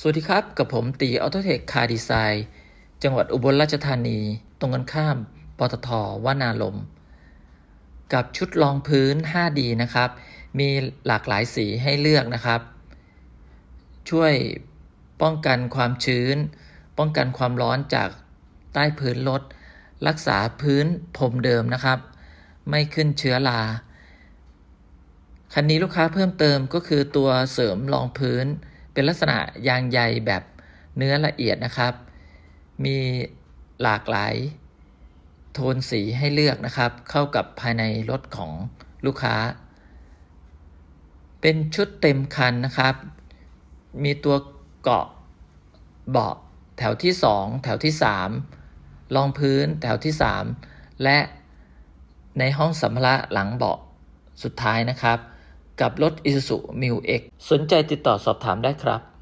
สวัสดีครับ กับผมตีออโตเทคคาร์ดีไซน์จังหวัดอุบลราชธานี ตรงกันข้ามปตทวานาลม กับชุดรองพื้น 5D นะครับ มีหลากหลายสีให้เลือกนะครับ ช่วยป้องกันความชื้น ป้องกันความร้อนจากใต้พื้นรถรักษาพื้นพรมเดิมนะครับ ไม่ขึ้นเชื้อราคันนี้ลูกค้าเพิ่มเติมก็คือตัวเสริมรองพื้น เป็นลักษณะยางใยแบบเนื้อละเอียดนะครับ มีหลากหลายโทนสีให้เลือกนะครับ เข้ากับภายในรถของลูกค้า เป็นชุดเต็มคันนะครับ มีตัวเกาะเบาะแถวที่ 2 แถวที่ 3 รองพื้นแถวที่ 3 และในห้องสัมภาระหลังเบาะสุดท้ายนะครับ กับรถ Isuzu m i X สนใจติดต่อสอบถามได้ครับ